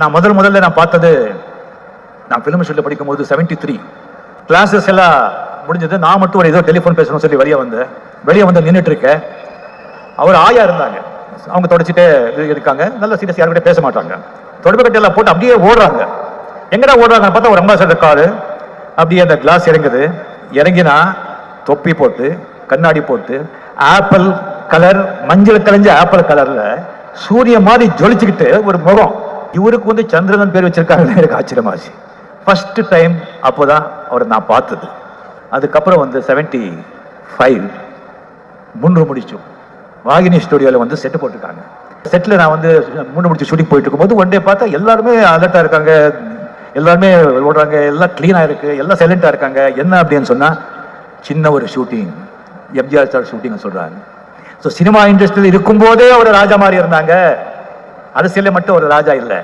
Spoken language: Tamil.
நான் முதல் முதல்ல நான் பார்த்தது நான் ஃபிலிம் ஷூட்டில் படிக்கும்போது செவன்டி த்ரீ கிளாஸஸ் எல்லாம் முடிஞ்சது. நான் மட்டும் ஒரு ஏதோ டெலிஃபோன் பேசணும்னு சொல்லி வெளியே வந்தேன். வெளியே வந்து நின்றுட்டு இருக்கேன் அவர் ஆயா இருந்தாங்க. அவங்க தொடச்சிட்டே இருக்காங்க. நல்ல சீரியஸ் யாருக்கிட்ட பேச மாட்டாங்க. தொடர்பு கட்டையெல்லாம் போட்டு அப்படியே ஓடுறாங்க. எங்கடா ஓடுறாங்க பார்த்தா ஒரு அம்பாசடர் காரு அப்படியே அந்த கிளாஸ் இறங்குது. இறங்கினா தொப்பி போட்டு கண்ணாடி போட்டு ஆப்பிள் கலர் மஞ்சள் கலைஞ்ச ஆப்பிள் கலரில் சூரிய மாதிரி ஜொலிச்சுக்கிட்டு ஒரு முகம். இவருக்கு வந்து சந்திரன் பேர் வச்சிருக்காங்கன்னு எனக்கு ஆச்சரியமாச்சு. ஃபர்ஸ்ட் டைம் அப்போதான் அவரை நான் பார்த்தது. அதுக்கப்புறம் வந்து செவன்டி ஃபைவ் மூன்று முடிச்சோம் வாகினி ஸ்டுடியோவில் வந்து செட்டு போட்டிருக்காங்க. செட்டில் நான் வந்து முன்று முடிச்சு ஷூட்டிங் போயிட்டு இருக்கும்போது ஒன் டே பார்த்தா எல்லாருமே அலர்ட்டாக இருக்காங்க. எல்லாருமே ஓடுறாங்க. எல்லாம் க்ளீனாக இருக்குது எல்லாம் சைலண்ட்டாக இருக்காங்க. என்ன அப்படின்னு சொன்னால் சின்ன ஒரு ஷூட்டிங் எம்ஜிஆர் சார் ஷூட்டிங் சொல்கிறாங்க ஸோ சினிமா இண்டஸ்ட்ரியில் இருக்கும்போதே அவர் ராஜா மாதிரி இருந்தாங்க. அரசியலில் மட்டும் ஒரு ராஜா இல்லை.